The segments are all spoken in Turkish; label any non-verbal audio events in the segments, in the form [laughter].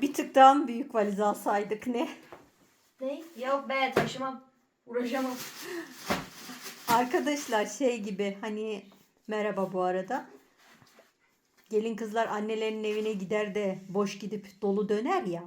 Bir tık daha mı büyük valiz alsaydık ne? Ne? Yok be taşımam. Uğraşamam. Arkadaşlar şey gibi hani merhaba bu arada. Gelin kızlar annelerinin evine gider de boş gidip dolu döner ya.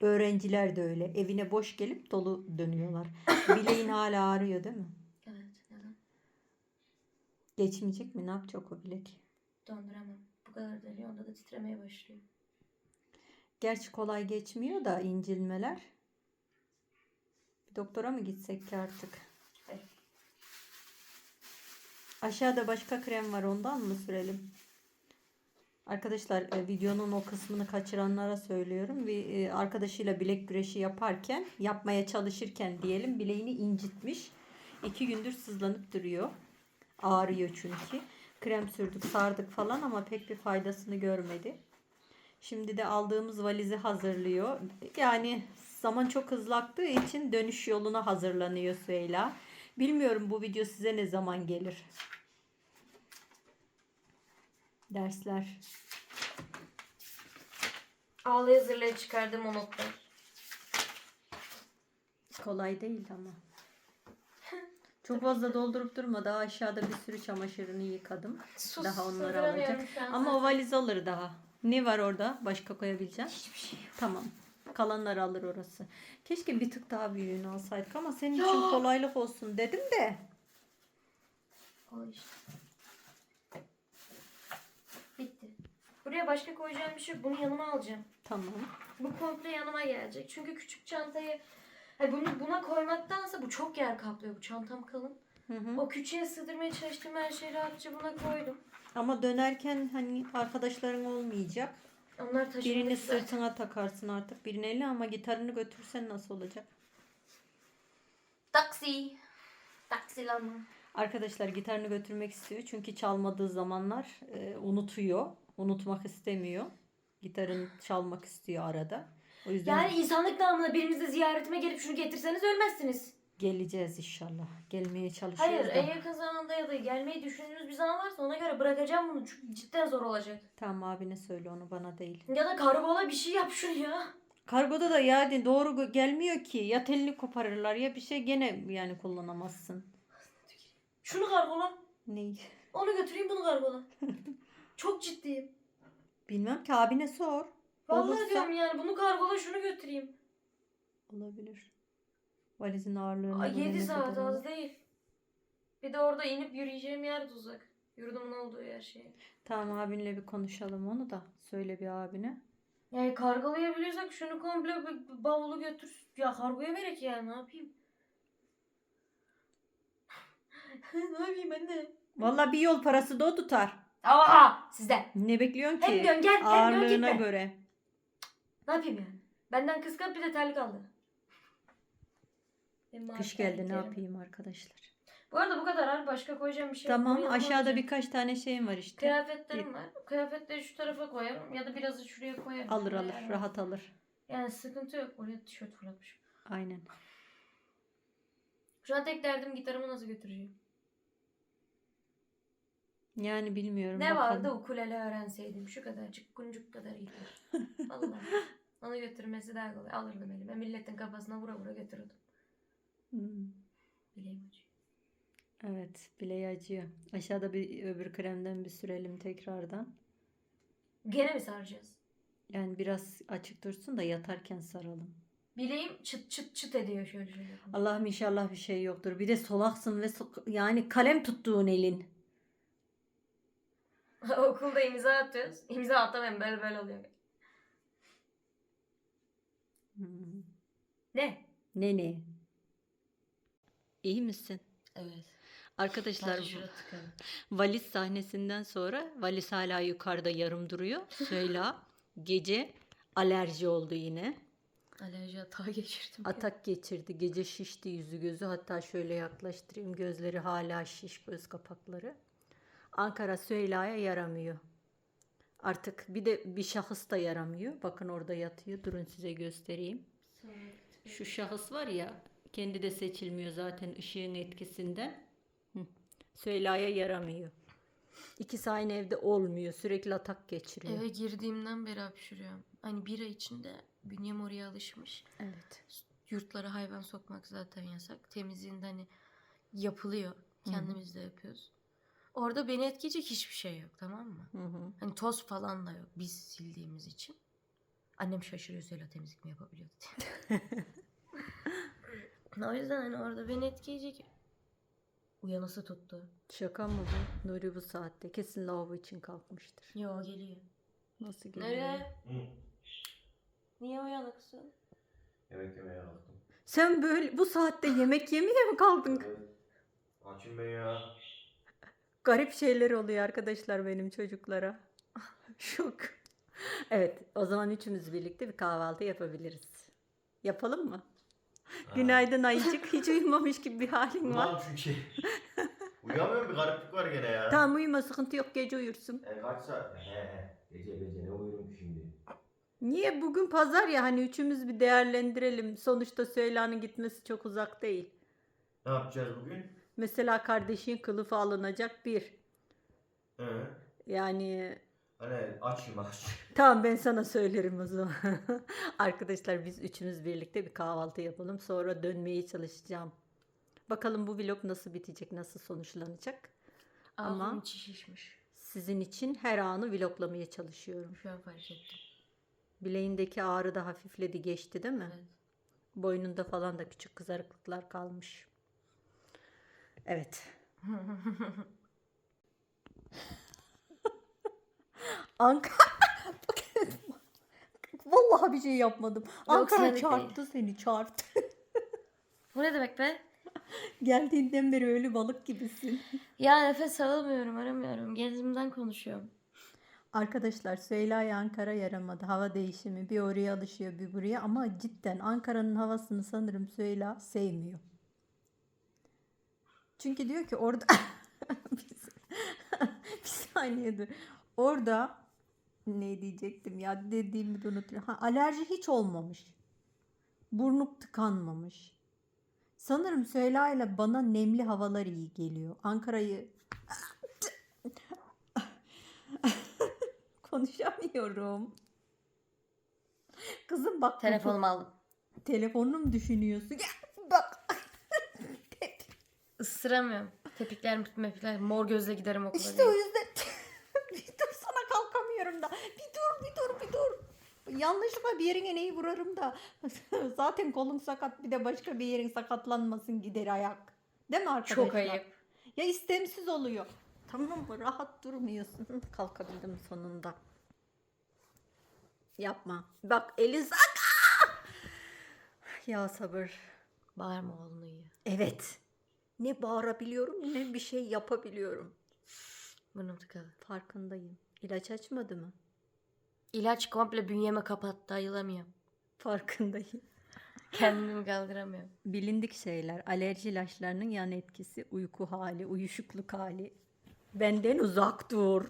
Öğrenciler de öyle. Evine boş gelip dolu dönüyorlar. [coughs] Bileğin hala ağrıyor değil mi? Evet. Neden? Geçmeyecek mi? Ne yapacak o bilek? Döndüremem. Bu kadar deli onda da titremeye başlıyor. Gerçi kolay geçmiyor da incilmeler. Bir doktora mı gitsek ki artık? Aşağıda başka krem var ondan mı sürelim? Arkadaşlar e, videonun o kısmını kaçıranlara söylüyorum. Bir e, arkadaşıyla bilek güreşi yaparken yapmaya çalışırken diyelim bileğini incitmiş. İki gündür sızlanıp duruyor. Ağrıyor çünkü. Krem sürdük sardık falan ama pek bir faydasını görmedi. Şimdi de aldığımız valizi hazırlıyor. Yani zaman çok hızlı aktığı için dönüş yoluna hazırlanıyor Süheyla. Bilmiyorum bu video size ne zaman gelir. Dersler. Ağlaya zırlaya çıkardım o. Kolay değil ama. [laughs] Çok fazla doldurup durma. Daha aşağıda bir sürü çamaşırını yıkadım. Sus, Daha onları alacak. Ama o valiz alır daha. Ne var orada? Başka koyabileceğim. Hiçbir şey yok. Tamam. Kalanları alır orası. Keşke bir tık daha büyüğünü alsaydık ama senin Ya. için kolaylık olsun dedim de. Al işte. Bitti. Buraya başka koyacağım bir şey yok. Bunu yanıma alacağım. Tamam. Bu komple yanıma gelecek. Çünkü küçük çantayı Hayır, bunu buna koymaktansa bu çok yer kaplıyor. Bu çantam kalın. Hı hı. O küçüğe sığdırmaya çalıştığım her şeyi rahatça buna koydum. Ama dönerken hani arkadaşların olmayacak. Onlar Birini sırtına takarsın artık. Birini eline ama gitarını götürsen nasıl olacak? Taksi. Taksilama. Arkadaşlar gitarını götürmek istiyor. Çünkü çalmadığı zamanlar e, unutuyor. Unutmak istemiyor. Gitarını çalmak istiyor arada. O yüzden Yani insanlık namına biriniz de ziyaretime gelip şunu getirseniz ölmezsiniz. Geleceğiz inşallah. Gelmeye çalışıyoruz Hayır da. en yakın zamanda ya da gelmeyi düşündüğünüz bir zaman varsa ona göre bırakacağım bunu. Çünkü cidden zor olacak. Tamam abine söyle onu bana değil. Ya da karabola bir şey yap şunu ya. Kargoda da yani doğru gelmiyor ki. Ya telini koparırlar ya bir şey gene yani kullanamazsın. Şunu kargola. Neyi? Onu götüreyim bunu kargola. [laughs] Çok ciddiyim. Bilmem ki abine sor. Vallahi Olursa- diyorum yani bunu kargola şunu götüreyim. Olabilir. Valizin ağırlığını göre 7 ne saat kadar az değil. Bir de orada inip yürüyeceğim yer de uzak. Yurdumun olduğu yer şey. Tamam abinle bir konuşalım onu da. Söyle bir abine. Yani kargolayabiliyorsak şunu komple bir bavulu götür. Ya kargoya verek ya ne yapayım? [laughs] ne yapayım anne? Vallahi bir yol parası da o tutar. Aa sizde. Ne bekliyorsun ki? Hem dön gel hem dön Ağırlığına gitme. göre. Ne yapayım yani? Benden kıskanıp bir de terlik aldı. Mavi Kış geldi ne yapayım arkadaşlar. Bu arada bu kadar abi başka koyacağım bir şey yok. Tamam aşağıda alacağım. birkaç tane şeyim var işte. Kıyafetlerim var. Kıyafetleri şu tarafa koyarım ya da birazı şuraya koyarım. Alır Yani- alır rahat alır. Yani sıkıntı yok. Oraya tişört fırlatmışım. Aynen. Şu an tek derdim gitarımı nasıl götüreceğim. Yani bilmiyorum. Ne bakalım. vardı ukulele öğrenseydim. Şu kadarcık kuncuk kadar gitar. [laughs] Vallahi. Onu götürmesi daha kolay. Alırdım elime. Milletin kafasına vura vura götürürdüm. Hmm. Bileğim acıyor. Evet bileği acıyor. Aşağıda bir öbür kremden bir sürelim tekrardan. Gene mi saracağız? Yani biraz açık dursun da yatarken saralım. Bileğim çıt çıt çıt ediyor şöyle şöyle. Allah'ım inşallah bir şey yoktur. Bir de solaksın ve so- yani kalem tuttuğun elin. [laughs] Okulda imza atıyoruz. İmza atamıyorum böyle böyle oluyor. Hmm. Ne? Ne ne? İyi misin? Evet. Arkadaşlar valiz sahnesinden sonra valiz hala yukarıda yarım duruyor. Süheyla [laughs] gece alerji oldu yine. Alerji atağı geçirdim. Atak geçirdi. Gece şişti yüzü gözü. Hatta şöyle yaklaştırayım. Gözleri hala şiş göz kapakları. Ankara Süheyla'ya yaramıyor. Artık bir de bir şahıs da yaramıyor. Bakın orada yatıyor. Durun size göstereyim. Şu şahıs var ya kendi de seçilmiyor zaten ışığın etkisinden. Hı. Süheyla'ya yaramıyor. İkisi aynı evde olmuyor. Sürekli atak geçiriyor. Eve girdiğimden beri hapşırıyorum. Hani bir ay içinde bünyem oraya alışmış. Evet. Yurtlara hayvan sokmak zaten yasak. Temizliğinde hani yapılıyor. Kendimiz de yapıyoruz. Orada beni etkileyecek hiçbir şey yok tamam mı? Hı hı. Hani toz falan da yok biz sildiğimiz için. Annem şaşırıyor Söyle temizlik mi yapabiliyordu diye. [laughs] o yüzden hani orada beni etkileyecek uyanası tuttu. Şaka mı bu? Nuri bu saatte kesin lavabo için kalkmıştır. Yo geliyor. Nasıl geliyor? Nereye? Hı. Niye uyanıksın? Yemek yemeye kalktım. Sen böyle bu saatte yemek yemeye mi kaldın? Evet. Açım ben ya. Garip şeyler oluyor arkadaşlar benim çocuklara. [laughs] Şok. Evet, o zaman üçümüz birlikte bir kahvaltı yapabiliriz. Yapalım mı? Günaydın Ayıcık. Hiç uyumamış gibi bir halin var. Ulan çünkü. Uyuyamıyorum bir gariplik var gene ya. Tamam uyuma sıkıntı yok gece uyursun. E kaç saat? He he. Gece gece ne uyurum şimdi? Niye bugün pazar ya hani üçümüz bir değerlendirelim. Sonuçta Süheyla'nın gitmesi çok uzak değil. Ne yapacağız bugün? Mesela kardeşin kılıfı alınacak bir. He. Yani Hani açım aç. Tamam ben sana söylerim o zaman. [laughs] Arkadaşlar biz üçümüz birlikte bir kahvaltı yapalım. Sonra dönmeye çalışacağım. Bakalım bu vlog nasıl bitecek, nasıl sonuçlanacak. Ama- Ağzım içi şişmiş. Sizin için her anı vloglamaya çalışıyorum. Şu an fark ettim. Bileğindeki ağrı da hafifledi, geçti değil mi? Evet. Boynunda falan da küçük kızarıklıklar kalmış. Evet. [laughs] Ankara. [laughs] Vallahi bir şey yapmadım. Ankara senlik çarptı seni çarptı. Bu ne demek be? [laughs] Geldiğinden beri ölü balık gibisin. Ya nefes alamıyorum, aramıyorum. Gezimden konuşuyorum. Arkadaşlar Süheyla'ya Ankara yaramadı. Hava değişimi. Bir oraya alışıyor bir buraya. Ama cidden Ankara'nın havasını sanırım Süheyla sevmiyor. Çünkü diyor ki orada... bir, [laughs] bir saniye dur. Orada ne diyecektim ya dediğimi de unutuyorum. Ha, alerji hiç olmamış. Burnum tıkanmamış. Sanırım Süheyla ile bana nemli havalar iyi geliyor. Ankara'yı [laughs] Konuşamıyorum. Kızım bak. Telefonumu aldım. Telefonunu düşünüyorsun? Ya, bak. Isıramıyorum. Tepikler, mepikler, mor gözle giderim okula. İşte diye. o yüzden bir dur sana kalkamıyorum da. Bir dur bir dur bir dur. Yanlışlıkla bir yerine neyi vurarım da. [laughs] Zaten kolun sakat bir de başka bir yerin sakatlanmasın gider ayak. Değil mi arkadaşlar? Çok ayıp. Ya istemsiz oluyor. Tamam mı? Rahat durmuyorsun. [laughs] Kalkabildim sonunda. Yapma. Bak elin sak- Ya sabır. Bağırma oğlunu iyi. Evet. Ne bağırabiliyorum ne bir şey yapabiliyorum. Burnum tıkalı. Farkındayım. İlaç açmadı mı? İlaç komple bünyeme kapattı. Ayılamıyorum. Farkındayım. Kendimi kaldıramıyorum. Bilindik şeyler. Alerji ilaçlarının yan etkisi, uyku hali, uyuşukluk hali. Benden uzak dur.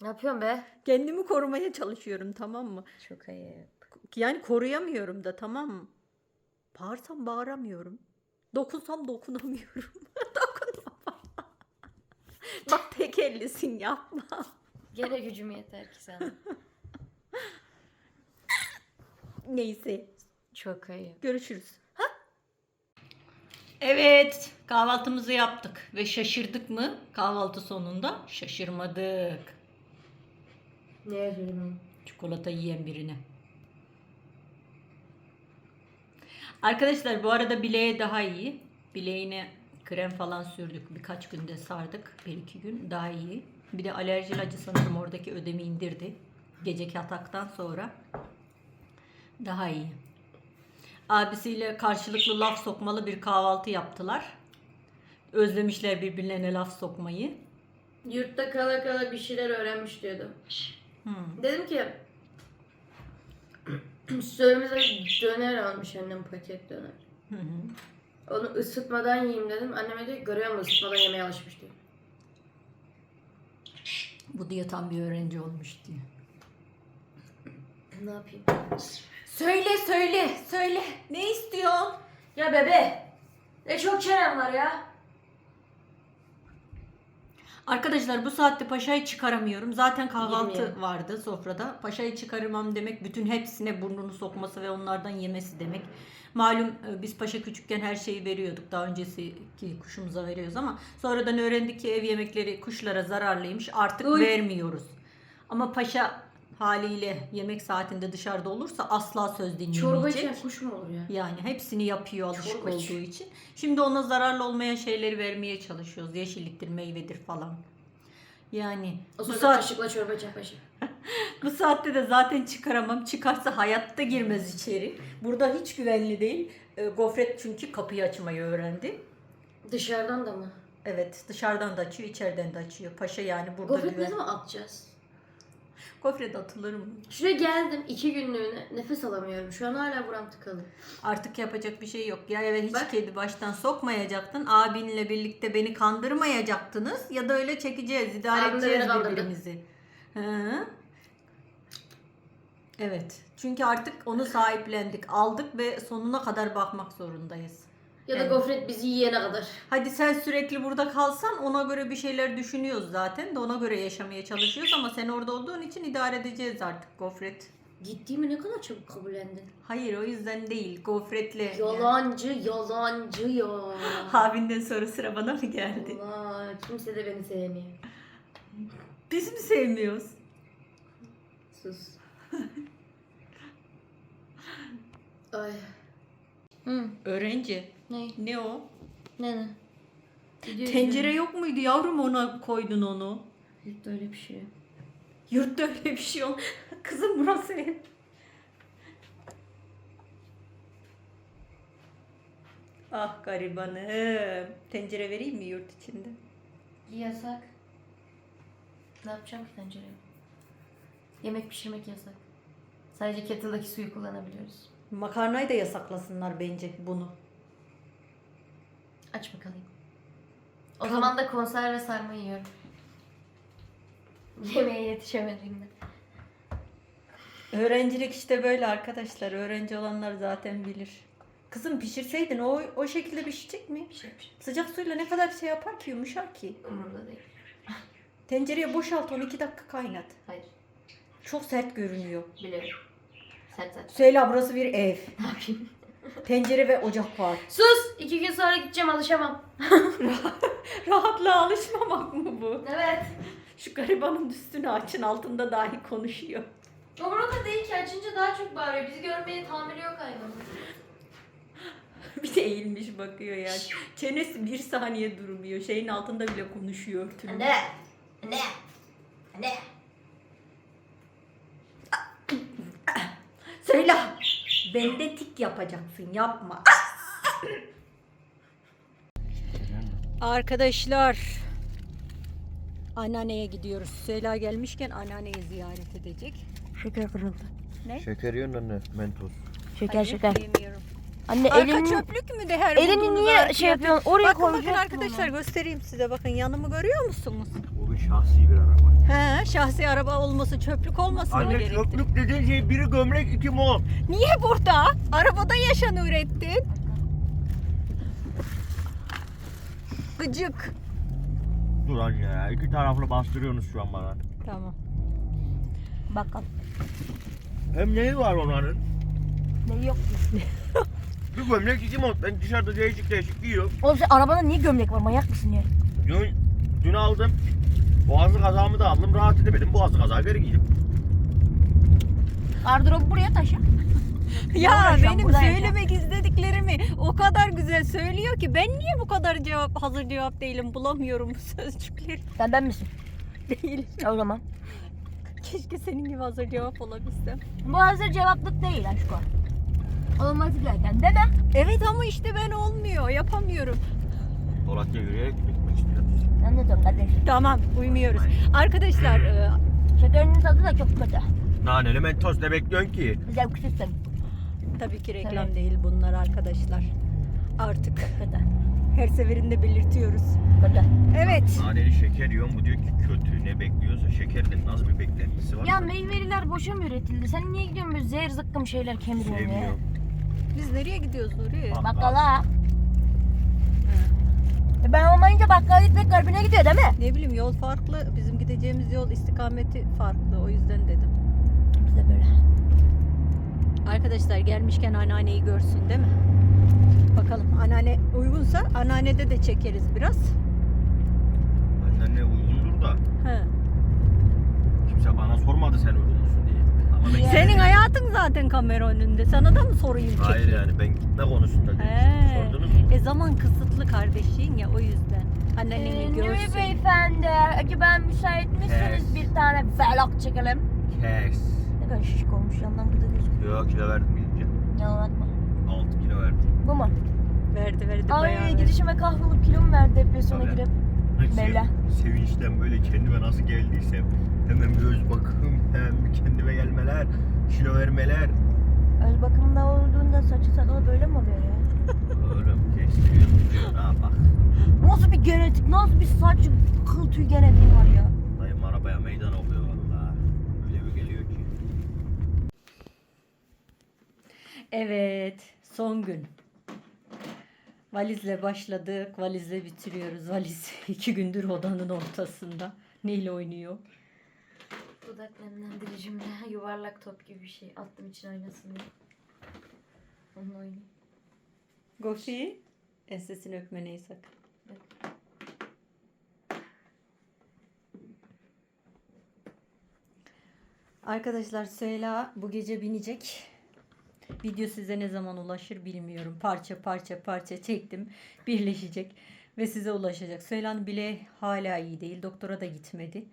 Ne yapıyorsun be? Kendimi korumaya çalışıyorum tamam mı? Çok ayıp. Yani koruyamıyorum da tamam mı? Bağırsam bağıramıyorum. Dokunsam dokunamıyorum. [laughs] Dokunamam. Bak tek ellisin yapma. Gene gücüm yeter ki sana. [laughs] Neyse Çok ayıp. görüşürüz. Evet kahvaltımızı yaptık ve şaşırdık mı kahvaltı sonunda? Şaşırmadık. Ne yazıyorum? Çikolata yiyen birine. Arkadaşlar bu arada bileğe daha iyi. Bileğine krem falan sürdük. Birkaç günde sardık. Bir iki gün daha iyi. Bir de alerji ilacı sanırım oradaki ödemi indirdi. Geceki ataktan sonra. Daha iyi. Abisiyle karşılıklı laf sokmalı bir kahvaltı yaptılar. Özlemişler birbirlerine laf sokmayı. Yurtta kala kala bir şeyler öğrenmiş diyordu. Hmm. Dedim ki [clears throat] Sözümüze döner almış annem paket döner. Hı hı. Onu ısıtmadan yiyeyim dedim. Anneme diyor ki, görüyor musun ısıtmadan yemeye alışmış diyor. Bu diye tam bir öğrenci olmuş diye. Ne yapayım? Söyle söyle söyle. Ne istiyorsun? Ya bebe. Ne çok çenem var ya. Arkadaşlar bu saatte paşayı çıkaramıyorum. Zaten kahvaltı Yemiyor. vardı sofrada. Paşayı çıkaramam demek bütün hepsine burnunu sokması ve onlardan yemesi demek. Malum e, biz paşa küçükken her şeyi veriyorduk. Daha önceki kuşumuza veriyoruz ama sonradan öğrendik ki ev yemekleri kuşlara zararlıymış. Artık Uy. vermiyoruz. Ama paşa haliyle yemek saatinde dışarıda olursa asla söz dinlemeyecek. Çorba içen kuş mu olur ya? Yani hepsini yapıyor alışık Çorba olduğu için. Şimdi ona zararlı olmayan şeyleri vermeye çalışıyoruz. Yeşilliktir, meyvedir falan. Yani O bu saat çorba içen paşa. Bu saatte de zaten çıkaramam. Çıkarsa hayatta girmez içeri. Burada hiç güvenli değil. E, gofret çünkü kapıyı açmayı öğrendi. Dışarıdan da mı? Evet, dışarıdan da açıyor, içeriden de açıyor. Paşa yani burada Gofret ne güven. zaman atacağız? Gofret atılır mı? Şuraya geldim iki günlüğüne nefes alamıyorum. Şu an hala buram tıkalı. Artık yapacak bir şey yok. Ya eve hiç Bak. kedi baştan sokmayacaktın. Abinle birlikte beni kandırmayacaktınız. Ya da öyle çekeceğiz, idare Abim de edeceğiz kandırdı. birbirimizi. Hı. Evet. Çünkü artık onu sahiplendik, aldık ve sonuna kadar bakmak zorundayız. Ya da Evet. gofret bizi yiyene kadar. Hadi sen sürekli burada kalsan ona göre bir şeyler düşünüyoruz zaten de ona göre yaşamaya çalışıyoruz ama sen orada olduğun için idare edeceğiz artık gofret. Gittiğimi ne kadar çabuk kabullendin. Hayır o yüzden değil gofretle. Yalancı, yalancı ya. [laughs] Abinden sonra sıra bana mı geldi? Allah, kimse de beni sevmiyor. Biz mi sevmiyoruz? Sus. Ay. Hı, Öğrenci. ne? Ne o? Ne ne? Video Tencere izliyorum. yok muydu yavrum ona koydun onu. Yurtta öyle bir şey. Yurtta öyle bir şey yok. [laughs] Kızım burası ev. Ah garibanım. Tencere vereyim mi yurt içinde? Yasak. Ne yapacağım ki tencereye? Yemek pişirmek yasak. Sadece kettle'daki suyu kullanabiliyoruz. Makarnayı da yasaklasınlar bence bunu. Aç bakalım. O zaman da konserve sarma yiyorum. [laughs] Yemeğe yetişemediğimde. Öğrencilik işte böyle arkadaşlar. Öğrenci olanlar zaten bilir. Kızım pişirseydin o o şekilde pişecek mi? Bir şey bir şey. Sıcak suyla ne kadar şey yapar ki yumuşar ki. Umurumda değil. Tencereye boşalt 12 dakika kaynat. Hayır. Çok sert görünüyor. Biliyorum. Sen sen. Söyle burası bir ev. [laughs] Ne yapayım? Tencere ve ocak var. Sus! İki gün sonra gideceğim alışamam. [laughs] Rahatlığa alışmamak mı bu? Evet. Şu garibanın üstünü açın altında dahi konuşuyor. Umurumda değil ki açınca daha çok bağırıyor. Bizi görmeye tahammülü yok hayvanın. [laughs] bir de eğilmiş bakıyor ya. Çenesi bir saniye durmuyor. Şeyin altında bile konuşuyor. Anne! Anne! Anne! Söyle. Bende tik yapacaksın yapma. Arkadaşlar anneanneye gidiyoruz. Süheyla gelmişken anneanneyi ziyaret edecek. Şeker kırıldı. Şeker yiyorsun anne. Mentos. Şeker Hayır, şeker. yemiyorum. Anne Arka elini, çöplük mü de her elini bulduğunuz niye arkaya şey yapıyorsun? Oraya Bakın bakın koyacaksın arkadaşlar onu. göstereyim size bakın yanımı görüyor musunuz? Şahsi bir araba. He şahsi araba olması çöplük olmasın mı Anne çöplük dediğin şey biri gömlek iki mont. Niye burada? Arabada yaşan ürettin. Gıcık. Dur anne ya. iki taraflı bastırıyorsunuz şu an bana. Tamam. Bakalım. Hem neyi var onların? Ne yok [laughs] Bir gömlek iki mont. Ben dışarıda değişik değişik giyiyorum. Oğlum sen arabada niye gömlek var? Manyak mısın ya? Dün, dün aldım. Boğazlı kazağımı da aldım. Rahat edemedim. Boğazlı kazağı geri giydim. Gardırobu buraya taşı. [laughs] Ya benim burada söylemek istediklerimi o kadar güzel söylüyor ki ben niye bu kadar cevap hazır cevap değilim bulamıyorum bu sözcükleri Sen ben misin? değil. O zaman. Keşke senin gibi hazır cevap olabilsem. Bu hazır cevaplık değil aşko. Olması gereken de ben. Evet ama işte ben olmuyor yapamıyorum. Polatya yürüyerek istiyorum. Anladım kardeşim. Tamam uymuyoruz. Arkadaşlar e, Şekerinin tadı da çok kötü. Naneli mentos ne bekliyorsun ki? Zevksizsin. tabii ki reklam Evet. değil bunlar arkadaşlar. Artık Kötü. her seferinde belirtiyoruz. Kötü. Evet. Naneli şeker yiyorum. Bu diyor ki kötü. Ne bekliyorsa şekerin nasıl bir beklentisi var? Ya meyveliler boşa mı üretildi? Sen niye gidiyorsun böyle zehir zıkkım şeyler kemiriyorsun ya? Sevmiyorum. Biz nereye gidiyoruz Nuri? Bak- Bakkala. Bakkala gitmek garibine gidiyor değil mi? Ne bileyim yol farklı. Bizim gideceğimiz yol istikameti farklı. O yüzden dedim. Biz de böyle. Arkadaşlar gelmişken anneanneyi görsün değil mi? Bakalım anneanne uygunsa anneannede de çekeriz biraz. Benden ne uygundur da. He. Kimse bana sormadı sen uygun musun diye. Ama ben? Senin hayatın zaten kamera önünde. Sana da mı sorayım Hayır çekeyim? yani ben gitme konusunda He. demiştim. Sordunuz mu? E zaman kısıtlı kardeşin ya o yüzden. Anneni Ee, Nuri görsün. beyefendi, ki ben müsait misiniz Kes. bir tane vlog çekelim? Kes. Ne kadar şişik olmuş yandan bu da gözüküyor. Yok kilo verdim gidince. Yalan atma. 6 kilo verdim. Bu mu? Verdi verdi bayağı. Ay verdi. gidişime kahrolup kilom verdi depresyona Tabii. girip. Mevla. sevinçten böyle kendime nasıl geldiysem hemen bir öz bakım, hem bir kendime gelmeler, kilo vermeler. Öz bakımda olduğunda saçı sakalı böyle mi oluyor ya? Oğlum kestiriyor duruyor ha bak. Nasıl bir genetik, nasıl bir saç kıl tüy genetiği var ya? Dayım arabaya meydan okuyor valla. Öyle bir geliyor ki. Evet, son gün. Valizle başladık, valizle bitiriyoruz. Valiz [laughs] iki gündür odanın ortasında. Neyle oynuyor? Dudak nemlendiricimle yuvarlak top gibi bir şey attım için oynasın diye. Onunla oynayayım. Gofi, ensesini öpmeneyi sakın. Arkadaşlar Süheyla bu gece binecek. Video size ne zaman ulaşır bilmiyorum. Parça parça parça çektim. Birleşecek ve size ulaşacak. Süheyla'nın bile hala iyi değil. Doktora da gitmedi.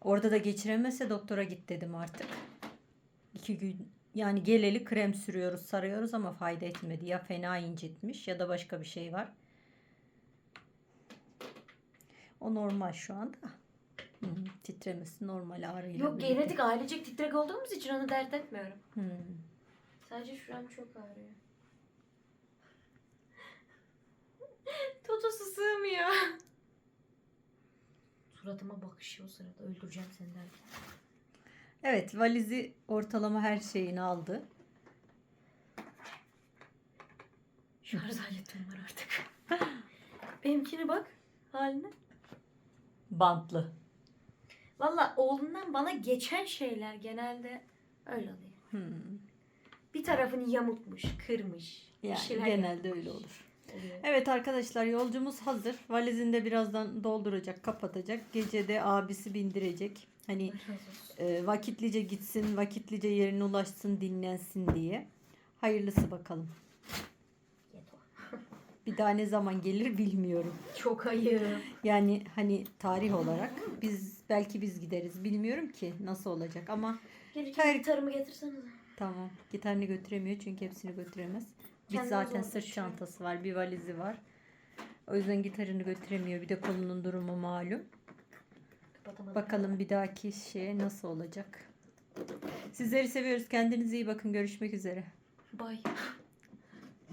Orada da geçiremezse doktora git dedim artık. İki gün yani geleli krem sürüyoruz sarıyoruz ama fayda etmedi. Ya fena incitmiş ya da başka bir şey var. O normal şu anda. Hı, titremesi normal ağrıyla. Yok birlikte. genetik ailecek titrek olduğumuz için onu dert etmiyorum. Hı. Sadece şuram çok ağrıyor. [laughs] Totosu sığmıyor. Suratıma bakışı o sırada öldüreceğim seni derken. Evet valizi ortalama her şeyini aldı. Şarj aletim var artık. [laughs] Benimkine bak haline. Bantlı. Valla oğlundan bana geçen şeyler genelde öyle oluyor. Hı. Bir tarafını yamultmuş, kırmış. Yani genelde yapmış. öyle olur. Oluyor. Evet arkadaşlar yolcumuz hazır. Valizini de birazdan dolduracak, kapatacak. Gece de abisi bindirecek. Hani e, vakitlice gitsin, vakitlice yerine ulaşsın, dinlensin diye. Hayırlısı bakalım. Bir daha ne zaman gelir bilmiyorum. Çok ayıp. Yani hani tarih olarak biz belki biz gideriz. Bilmiyorum ki nasıl olacak ama Gelirken Her- gitarımı getirsene. tamam. Gitarını götüremiyor çünkü hepsini götüremez. Biz Kendimiz zaten sırt çantası var, bir valizi var. O yüzden gitarını götüremiyor. Bir de kolunun durumu malum. Kapatamadım. Bakalım bir dahaki şeye nasıl olacak. Sizleri seviyoruz. Kendinize iyi bakın. Görüşmek üzere. Bye.